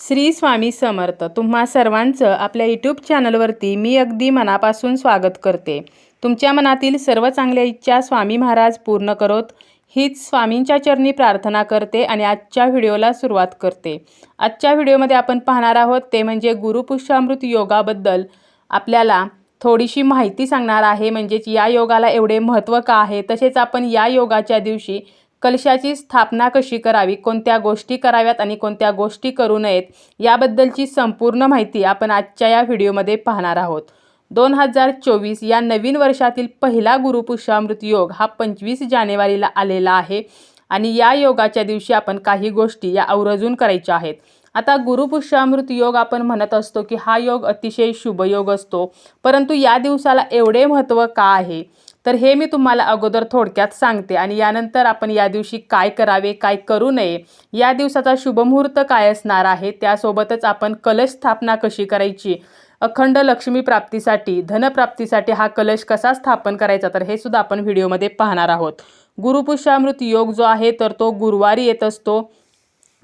श्री स्वामी समर्थ. तुम्हा सर्वांचं आपल्या यूट्यूब चॅनलवरती मी अगदी मनापासून स्वागत करते. तुमच्या मनातील सर्व चांगल्या इच्छा स्वामी महाराज पूर्ण करोत. हीच स्वामींच्या चरणी प्रार्थना करते आणि आजच्या व्हिडिओला सुरुवात करते. आजच्या व्हिडिओमध्ये आपण पाहणार आहोत ते म्हणजे गुरुपुष्यामृत योगाबद्दल. आपल्याला थोडीशी माहिती सांगणार आहे म्हणजेच या योगाला एवढे महत्त्व का आहे? तसेच आपण या योगाच्या दिवशी कलशाची स्थापना कशी करावी कोणत्या गोष्टी कराव्यात आणि कोणत्या गोष्टी करू नयेत याबद्दलची संपूर्ण माहिती आपण आजच्या या व्हिडिओमध्ये पाहणार आहोत. दोन हजार चोवीस या नवीन वर्षातील पहिला गुरुपुष्यामृत योग हा पंचवीस जानेवारीला आलेला आहे आणि या योगाच्या दिवशी आपण काही गोष्टी या आवर्जून करायच्या आहेत. आता गुरुपुष्यामृत योग आपण म्हणत असतो की हा योग अतिशय शुभ योग असतो परंतु या दिवसाला एवढे महत्त्व का आहे? तर हे मी तुम्हाला अगोदर थोडक्यात सांगते. आणि यानंतर आपण या दिवशी काय करावे काय करू नये या दिवसाचा शुभमुहूर्त काय असणार आहे त्यासोबतच आपण कलश स्थापना कशी करायची अखंड लक्ष्मी प्राप्तीसाठी धनप्राप्तीसाठी हा कलश कसा स्थापन करायचा तर हे सुद्धा आपण व्हिडिओमध्ये पाहणार आहोत. गुरुपुष्यामृत योग जो आहे तर तो गुरुवारी येत असतो.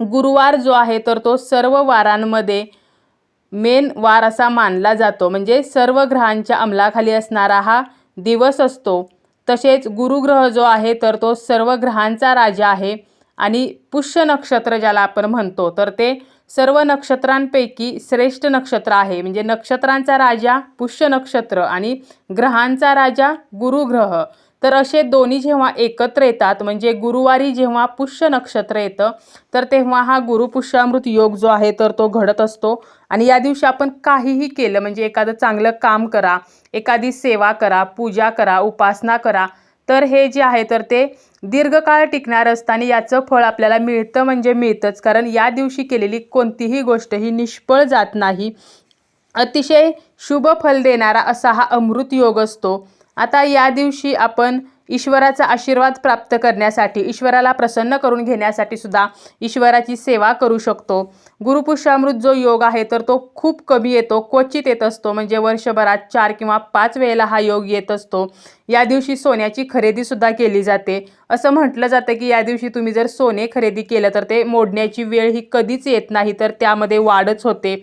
गुरुवार जो आहे तर तो सर्व वारांमध्ये मेन वार असा मानला जातो. म्हणजे सर्व ग्रहांच्या अंमलाखाली असणारा हा दिवस असतो. तसेच गुरुग्रह जो आहे तर तो सर्व ग्रहांचा राजा आहे आणि पुष्य नक्षत्र ज्याला आपण म्हणतो तर ते सर्व नक्षत्रांपैकी श्रेष्ठ नक्षत्र आहे. म्हणजे नक्षत्रांचा राजा पुष्य नक्षत्र आणि ग्रहांचा राजा गुरुग्रह. तर असे दोन्ही जेव्हा एकत्र येतात म्हणजे गुरुवारी जेव्हा पुष्य नक्षत्र येतं तर तेव्हा हा गुरुपुष्यामृत योग जो आहे तर तो घडत असतो. आणि या दिवशी आपण काहीही केलं म्हणजे एखादं चांगलं काम करा एखादी सेवा करा पूजा करा उपासना करा तर हे जे आहे तर ते दीर्घकाळ टिकणार असताना याचं फळ आपल्याला मिळतं म्हणजे मिळतंच. कारण या दिवशी केलेली कोणतीही गोष्ट ही निष्फळ जात नाही. अतिशय शुभ फल देणारा असा हा अमृत योग असतो. आता या दिवशी आपण ईश्वराचा आशीर्वाद प्राप्त करण्यासाठी ईश्वराला प्रसन्न करून घेण्यासाठी सुद्धा ईश्वराची सेवा करू शकतो. गुरुपुष्यामृत जो योग आहे तर तो खूप कमी येतो क्वचित येत असतो. म्हणजे वर्षभरात चार किंवा पाच वेळेला हा योग येत असतो. या दिवशी सोन्याची खरेदीसुद्धा केली जाते. असं म्हटलं जातं की या दिवशी तुम्ही जर सोने खरेदी केलं तर ते मोडण्याची वेळ ही कधीच येत नाही तर त्यामध्ये वाढच होते.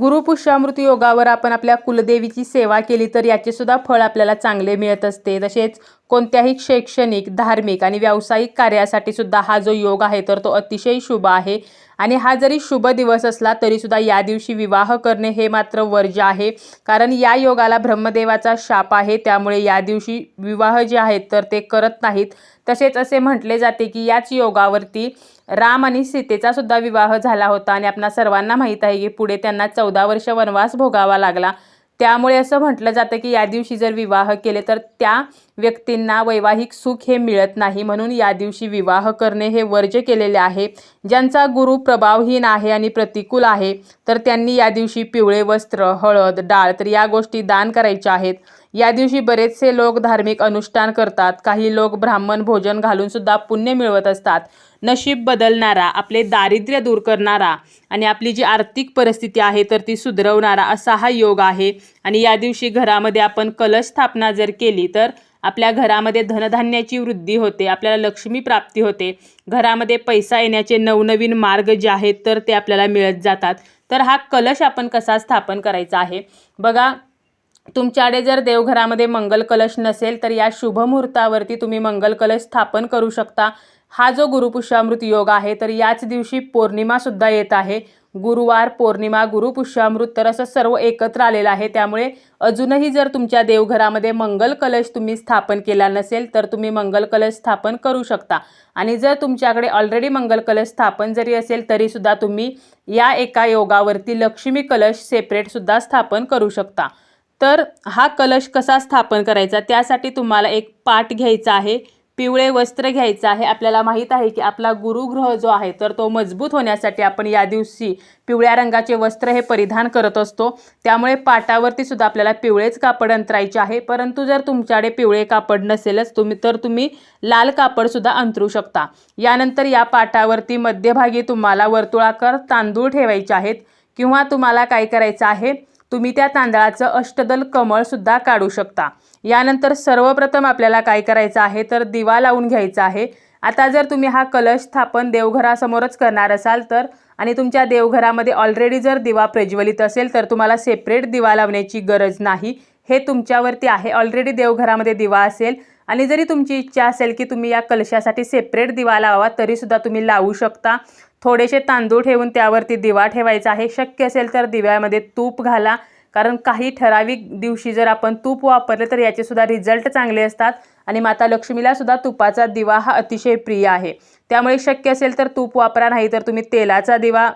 गुरुपुष्यामृत योगावर आपण आपल्या कुलदेवीची सेवा केली तर याचे सुद्धा फळ आपल्याला चांगले मिळत असते. तसेच कोणत्याही शैक्षणिक धार्मिक आणि व्यावसायिक कार्यासाठी सुद्धा हा जो योग आहे तर तो अतिशय शुभ आहे. आणि हा जरी शुभ दिवस असला तरीसुद्धा या दिवशी विवाह करणे हे मात्र वर्ज्य आहे. कारण या योगाला ब्रह्मदेवाचा शाप आहे त्यामुळे या दिवशी विवाह जे आहेत तर ते करत नाहीत. तसेच असे म्हटले जाते की याच योगावरती राम आणि सीतेचा सुद्धा विवाह झाला होता. आणि आपणा सर्वांना माहीत आहे की पुढे त्यांना चौदा वर्ष वनवास भोगावा लागला. त्यामुळे असं म्हटलं जातं की या दिवशी जर विवाह केले तर त्या व्यक्तींना वैवाहिक सुख हे मिळत नाही. म्हणून या दिवशी विवाह करणे हे वर्ज्य केलेले आहे. ज्यांचा गुरु प्रभावहीन आहे आणि प्रतिकूल आहे तर त्यांनी या दिवशी पिवळे वस्त्र हळद डाळ तर या गोष्टी दान करायच्या आहेत. या दिवशी बरेचसे लोक धार्मिक अनुष्ठान करतात. काही लोक ब्राह्मण भोजन घालून सुद्धा पुण्य मिळवत असतात. नशीब बदलणारा आपले दारिद्र्य दूर करणारा आणि आपली जी आर्थिक परिस्थिती आहे तर ती सुधरवणारा असा हा योग आहे. आणि या दिवशी घरामध्ये आपण कलश स्थापना जर केली तर आपल्या घरामध्ये धनधान्याची वृद्धी होते आपल्याला लक्ष्मी प्राप्ती होते. घरामध्ये पैसा येण्याचे नवनवीन मार्ग जे आहेत तर ते आपल्याला मिळत जातात. तर हा कलश आपण कसा स्थापन करायचा आहे? बघा तुमच्याकडे जर देवघरामध्ये मंगल कलश नसेल तर या शुभ मुहूर्तावरती तुम्ही मंगल कलश स्थापन करू शकता. हा जो गुरुपुष्यामृत योग आहे तर याच दिवशी पौर्णिमासुद्धा येत आहे. गुरुवार पौर्णिमा गुरुपुष्यामृत तर असं सर्व एकत्र आलेलं आहे. त्यामुळे अजूनही जर तुमच्या देवघरामध्ये मंगल कलश तुम्ही स्थापन केला नसेल तर तुम्ही मंगल कलश स्थापन करू शकता. आणि जर तुमच्याकडे ऑलरेडी मंगल कलश स्थापन जरी असेल तरीसुद्धा तुम्ही या एका योगावरती लक्ष्मी कलश सेपरेटसुद्धा स्थापन करू शकता. तर हा कलश कसा स्थापन करायचा? त्यासाठी तुम्हाला एक पाट घ्यायचा आहे. पिवळे वस्त्र घ्यायचं आहे. आपल्याला माहीत आहे की आपला गुरुग्रह जो आहे तर तो मजबूत होण्यासाठी आपण या दिवशी पिवळ्या रंगाचे वस्त्र हे परिधान करत असतो. त्यामुळे पाटावरती सुद्धा आपल्याला पिवळेच कापड अंतरायचे आहे. परंतु जर तुमच्याकडे पिवळे कापड नसेलच तुम्ही तर तुम्ही लाल कापडसुद्धा अंतरू शकता. यानंतर या पाटावरती मध्यभागी तुम्हाला वर्तुळाकार तांदूळ ठेवायचे आहेत. किंवा तुम्हाला काय करायचं आहे? तुम्ही त्या तांदळाचं अष्टदल कमळसुद्धा काढू शकता. यानंतर सर्वप्रथम आपल्याला काय करायचं आहे तर दिवा लावून घ्यायचा आहे. आता जर तुम्ही हा कलश स्थापन देवघरासमोरच करणार असाल तर आणि तुमच्या देवघरामध्ये ऑलरेडी जर दिवा प्रज्वलित असेल तर तुम्हाला सेपरेट दिवा लावण्याची गरज नाही. हे तुमच्यावरती आहे. ऑलरेडी देवघरामध्ये दिवा असेल. आणि जरी तुमची इच्छा असेल की तुम्ही या कलशासाठी सेपरेट दिवा लावा तरीसुद्धा तुम्ही लावू शकता. थोडेसे तांदूळ ठेवून त्यावरती दिवा ठेवायचा आहे. शक्य असेल तर दिव्यामध्ये तूप घाला. कारण काही ठराविक दिवशी जर आपण तूप वापरले तर याचेसुद्धा रिझल्ट चांगले असतात. आणि माता लक्ष्मीला सुद्धा तुपाचा दिवा हा अतिशय प्रिय आहे. त्यामुळे शक्य असेल तर तूप वापरा नाही तर तुम्ही तेलाचा दिवा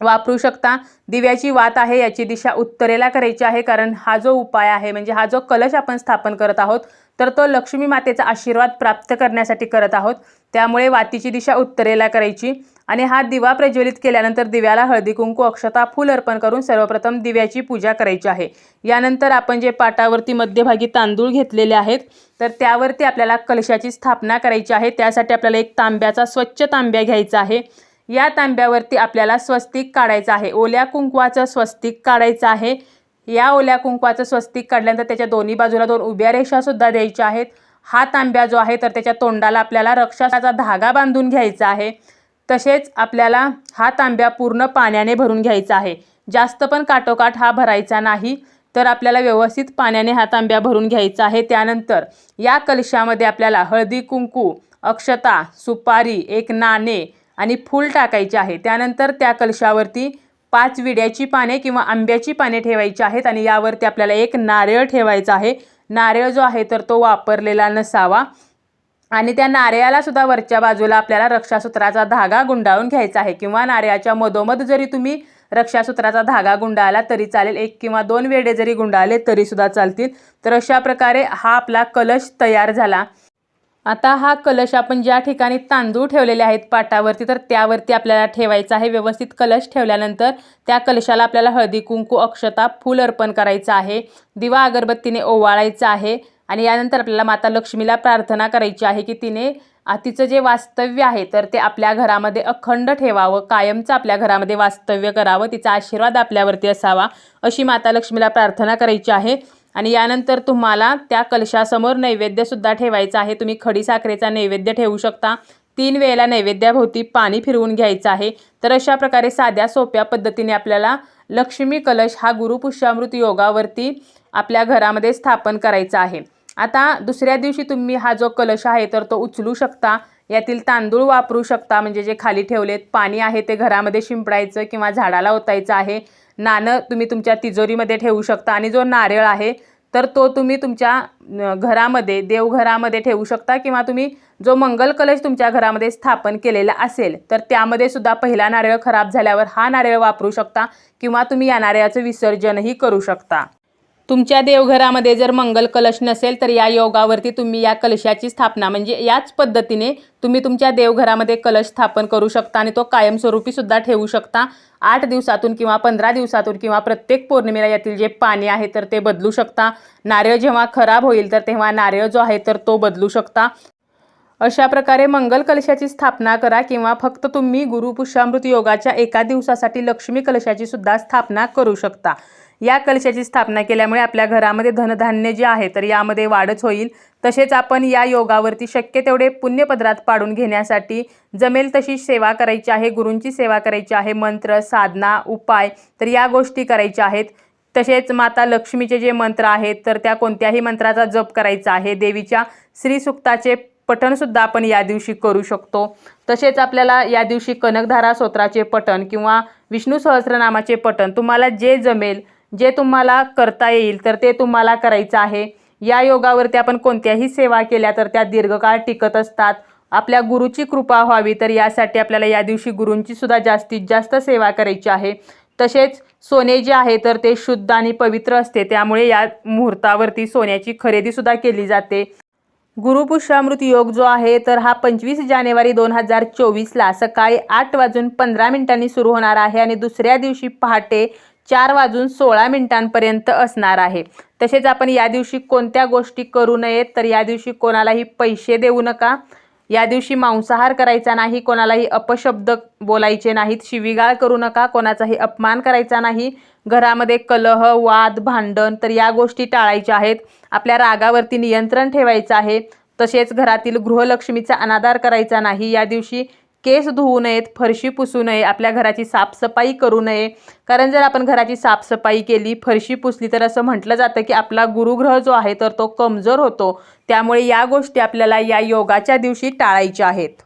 वापरू शकता. दिव्याची वात आहे याची दिशा उत्तरेला करायची आहे कारण हा जो उपाय आहे म्हणजे हा जो कलश आपण स्थापन करत आहोत तर तो लक्ष्मी मातेचा आशीर्वाद प्राप्त करण्यासाठी करत आहोत. त्यामुळे वातीची दिशा उत्तरेला करायची. आणि हा दिवा प्रज्वलित केल्यानंतर दिव्याला हळदी कुंकू अक्षता फूल अर्पण करून सर्वप्रथम दिव्याची पूजा करायची आहे. यानंतर आपण जे पाटावरती मध्यभागी तांदूळ घेतलेले आहेत तर त्यावरती आपल्याला कलशाची स्थापना करायची आहे. त्यासाठी आपल्याला एक तांब्याचा स्वच्छ तांब्या घ्यायचा आहे. या तांब्यावरती आपल्याला स्वस्तिक काढायचं आहे. ओल्या कुंकवाचं स्वस्तिक काढायचं आहे. या ओल्या कुंकवाचं स्वस्तिक काढल्यानंतर त्याच्या दोन्ही बाजूला दोन उभ्या रेषासुद्धा द्यायच्या आहेत. हा तांब्या जो आहे तर त्याच्या तोंडाला आपल्याला रक्षाचा धागा बांधून घ्यायचा आहे. तसेच आपल्याला हा तांब्या पूर्ण पाण्याने भरून घ्यायचा आहे. जास्त पण काटोकाठ हा भरायचा नाही तर आपल्याला व्यवस्थित पाण्याने हा तांब्या भरून घ्यायचा आहे. त्यानंतर या कलशामध्ये आपल्याला हळदी कुंकू अक्षता सुपारी एक नाणे आणि फूल टाकायचे आहे. त्यानंतर त्या कलशावरती पाच विड्याची पाने किंवा आंब्याची पाने ठेवायची आहेत आणि यावरती आपल्याला एक नारळ ठेवायचा आहे. नारळ जो आहे तर तो वापरलेला नसावा. आणि त्या नारळाला सुद्धा वरच्या बाजूला आपल्याला रक्षासूत्राचा धागा गुंडाळून घ्यायचा आहे. किंवा नारळाच्या मधोमध जरी तुम्ही रक्षासूत्राचा धागा गुंडाळला तरी चालेल. एक किंवा दोन वेडे जरी गुंडाळले तरीसुद्धा चालतील. तर अशा प्रकारे हा आपला कलश तयार झाला. आता हा कलश आपण ज्या ठिकाणी तांदूळ ठेवलेले आहेत पाटावरती तर त्यावरती आपल्याला ठेवायचा आहे. व्यवस्थित कलश ठेवल्यानंतर त्या कलशाला आपल्याला हळदी कुंकू अक्षता फूल अर्पण करायचं आहे. दिवा अगरबत्तीने ओवाळायचा आहे आणि यानंतर आपल्याला माता लक्ष्मीला प्रार्थना करायची आहे की तिने तिचं जे वास्तव्य आहे तर ते आपल्या घरामध्ये अखंड ठेवावं कायमचं आपल्या घरामध्ये वास्तव्य करावं तिचा आशीर्वाद आपल्यावरती असावा अशी माता लक्ष्मीला प्रार्थना करायची आहे. आणि यानंतर तुम्हाला त्या कलशासमोर नैवेद्यसुद्धा ठेवायचा आहे. तुम्ही खडीसाखरेचा नैवेद्य ठेवू शकता. तीन वेळेला नैवेद्याभोवती पाणी फिरवून घ्यायचं आहे. तर अशा प्रकारे साध्या सोप्या पद्धतीने आपल्याला लक्ष्मी कलश हा गुरुपुष्यामृत योगावरती आपल्या घरामध्ये स्थापन करायचा आहे. आता दुसऱ्या दिवशी तुम्ही हा जो कलश आहे तर तो उचलू शकता. यातील तांदूळ वापरू शकता. म्हणजे जे खाली ठेवलेत पाणी आहे ते घरामध्ये शिंपडायचं किंवा झाडाला ओतायचं आहे. नाणं तुम्ही तुमच्या तिजोरीमध्ये ठेवू शकता आणि जो नारळ आहे तर तो तुम्ही तुमच्या घरामध्ये देवघरामध्ये ठेवू शकता किंवा तुम्ही जो मंगल कलश तुमच्या घरामध्ये स्थापन केलेला असेल तर त्यामध्ये सुद्धा पहिला नारळ खराब झाल्यावर हा नारळ वापरू शकता किंवा तुम्ही या नारळाचं विसर्जनही करू शकता. तुमच्या देवघरामध्ये जर मंगल कलश नसेल तर या योगावरती तुम्ही या कलशाची स्थापना म्हणजे याच पद्धतीने तुम्ही तुमच्या देवघरामध्ये कलश स्थापन करू शकता आणि तो कायमस्वरूपी सुद्धा ठेवू शकता. आठ दिवसातून किंवा पंधरा दिवसातून किंवा प्रत्येक पौर्णिमेला यातील जे पाणी आहे तर ते बदलू शकता. नारळ जेव्हा खराब होईल तर तेव्हा नारळ जो आहे तर तो बदलू शकता. अशा प्रकारे मंगल कलशाची स्थापना करा किंवा फक्त तुम्ही गुरुपुष्यामृत योगाच्या एका दिवसासाठी लक्ष्मी कलशाची सुद्धा स्थापना करू शकता. या कलशाची स्थापना केल्यामुळे आपल्या घरामध्ये धनधान्य जे आहे तर यामध्ये वाढच होईल. तसेच आपण या योगावरती शक्य तेवढे पुण्यपदरात पाडून घेण्यासाठी जमेल तशी सेवा करायची आहे गुरूंची सेवा करायची आहे मंत्र साधना उपाय तर या गोष्टी करायच्या आहेत. तसेच माता लक्ष्मीचे जे मंत्र आहेत तर त्या कोणत्याही मंत्राचा जप करायचा आहे. देवीच्या श्रीसुक्ताचे पठणसुद्धा आपण या दिवशी करू शकतो. तसेच आपल्याला या दिवशी कनकधारा स्तोत्राचे पठण किंवा विष्णू सहस्रनामाचे पठण तुम्हाला जे जमेल जे तुम्हाला करता येईल तर ते तुम्हाला करायचं आहे. या योगावरती आपण कोणत्याही सेवा केल्या तर त्या दीर्घकाळ टिकत असतात. आपल्या गुरुची कृपा व्हावी तर यासाठी आपल्याला या दिवशी गुरूंची सुद्धा जास्तीत जास्त सेवा करायची आहे. तसेच सोने जे आहे तर ते शुद्ध आणि पवित्र असते. त्यामुळे या मुहूर्तावरती सोन्याची खरेदीसुद्धा केली जाते. गुरुपुष्यामृत योग जो आहे तर हा पंचवीस जानेवारी दोन हजार चोवीसला सकाळी आठ वाजून पंधरा मिनिटांनी सुरू होणार आहे आणि दुसऱ्या दिवशी पहाटे चार वाजून सोळा मिनिटांपर्यंत असणार आहे. तसेच आपण या दिवशी कोणत्या गोष्टी करू नयेत तर या दिवशी कोणालाही पैसे देऊ नका. या दिवशी मांसाहार करायचा नाही कोणालाही अपशब्द बोलायचे नाहीत शिवीगाळ करू नका कोणाचाही अपमान करायचा नाही. घरामध्ये कलह वाद भांडण तर या गोष्टी टाळायच्या आहेत. आपल्या रागावरती नियंत्रण ठेवायचं आहे. तसेच घरातील गृहलक्ष्मीचा अनादार करायचा नाही. या दिवशी केस धुवू नयेत फरशी पुसू नये आपल्या घराची साफसफाई करू नये. कारण जर आपण घराची साफसफाई केली फरशी पुसली तर असं म्हटलं जातं की आपला गुरुग्रह जो आहे तर तो कमजोर होतो. त्यामुळे या गोष्टी आपल्याला या योगाच्या दिवशी टाळायच्या आहेत.